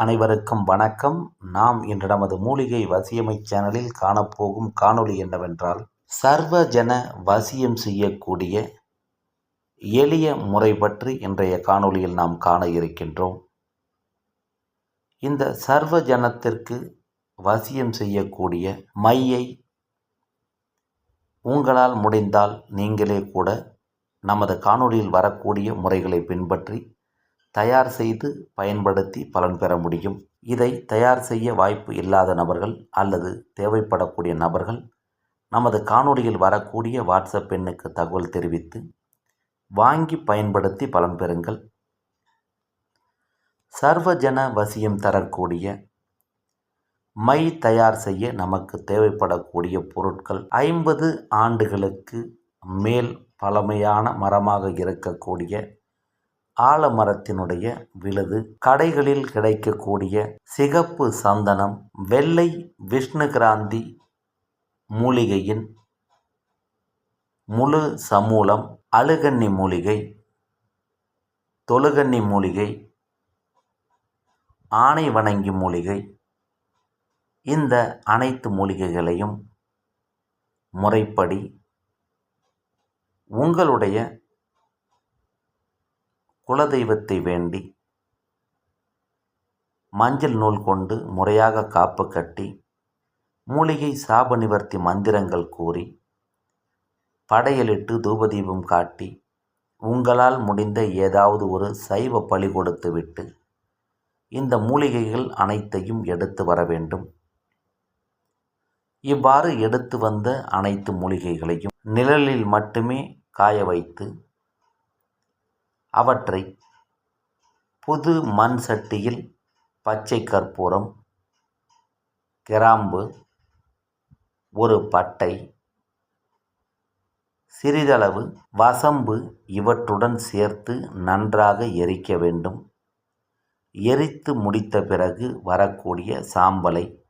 அனைவருக்கும் வணக்கம். நாம் இன்று நமது மூலிகை வசியமை சேனலில் காணப்போகும் காணொளி என்னவென்றால் சர்வஜன வசியம் செய்யக்கூடிய எளிய முறை பற்றி இன்றைய காணொளியில் நாம் காண இருக்கின்றோம். இந்த சர்வஜனத்திற்கு வசியம் செய்யக்கூடிய மையை உங்களால் முடிந்தால் நீங்களே கூட நமது காணொளியில் வரக்கூடிய முறைகளை பின்பற்றி தயார் செய்து பயன்படுத்தி பலன் பெற முடியும். இதை தயார் செய்ய வாய்ப்பு இல்லாத நபர்கள் அல்லது தேவைப்படக்கூடிய நபர்கள் நமது காணொளியில் வரக்கூடிய வாட்ஸ்அப் எண்ணுக்கு தகவல் தெரிவித்து வாங்கி பயன்படுத்தி பலன் பெறுங்கள். சர்வஜன வசியம் தரக்கூடிய மை தயார் செய்ய நமக்கு தேவைப்படக்கூடிய பொருட்கள் ஐம்பது ஆண்டுகளுக்கு மேல் பழமையான மரமாக இருக்கக்கூடிய ஆலமரத்தினுடைய விழுது கடைகளில் கிடைக்கக்கூடிய சிகப்பு சந்தனம் வெள்ளை விஷ்ணு கிராந்தி மூலிகையின் முழு சமூலம் அழுகன்னி மூலிகை தொழுகன்னி மூலிகை ஆணை வணங்கி மூலிகை இந்த அனைத்து மூலிகைகளையும் முறைப்படி உங்களுடைய குலதெய்வத்தை வேண்டி மஞ்சள் நூல் கொண்டு முறையாக காப்பு கட்டி மூலிகை சாப நிவர்த்தி மந்திரங்கள் கூறி படையலிட்டு தூபதீபம் காட்டி உங்களால் முடிந்த ஏதாவது ஒரு சைவ பழி கொடுத்துவிட்டு இந்த மூலிகைகள் அனைத்தையும் எடுத்து வர வேண்டும். இவ்வாறு எடுத்து வந்த அனைத்து மூலிகைகளையும் நிழலில் மட்டுமே காய வைத்து அவற்றை புது மண் சட்டியில் பச்சை கற்பூரம் கிராம்பு ஒரு பட்டை சிறிதளவு வசம்பு இவற்றுடன் சேர்த்து நன்றாக எரிக்க வேண்டும். எரித்து முடித்த பிறகு வரக்கூடிய சாம்பலை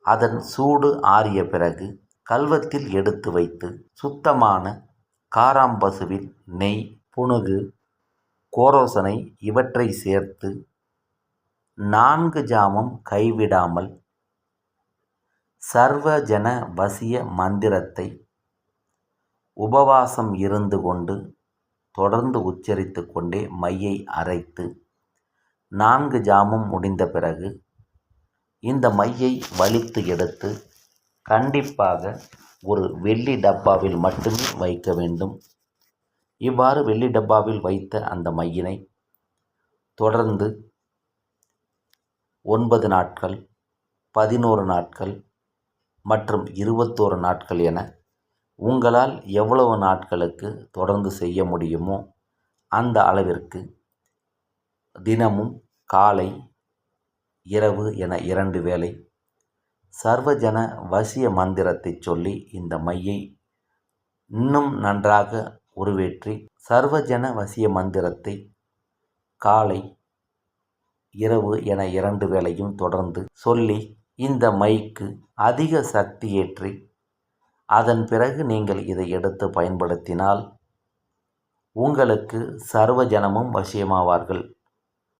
அதன் சூடு ஆறிய பிறகு கல்வத்தில் எடுத்து வைத்து சுத்தமான காராம்பசுவில் நெய் புனுகு கோரோசனை இவற்றை சேர்த்து நான்கு ஜாமம் கைவிடாமல் சர்வஜன வசிய மந்திரத்தை உபவாசம் இருந்து கொண்டு தொடர்ந்து உச்சரித்து கொண்டே மையை அரைத்து நான்கு ஜாமம் முடிந்த பிறகு இந்த மையை வலித்து எடுத்து கண்டிப்பாக ஒரு வெள்ளி டப்பாவில் மட்டுமே வைக்க வேண்டும். இவ்வாறு வெள்ளி டப்பாவில் வைத்த அந்த மையினை தொடர்ந்து ஒன்பது நாட்கள் பதினோரு நாட்கள் மற்றும் இருபத்தோரு நாட்கள் என உங்களால் எவ்வளவு நாட்களுக்கு தொடர்ந்து செய்ய முடியுமோ அந்த அளவிற்கு தினமும் காலை இரவு என இரண்டு வேளை சர்வஜன வசிய மந்திரத்தை சொல்லி இந்த மையை இன்னும் நன்றாக உருவேற்றி சர்வஜன வசிய மந்திரத்தை காலை இரவு என இரண்டு வேளையும் தொடர்ந்து சொல்லி இந்த மைக்கு அதிக சக்தி ஏற்றி அதன் பிறகு நீங்கள் இதை எடுத்து பயன்படுத்தினால் உங்களுக்கு சர்வஜனமும் வசியமாவார்கள்.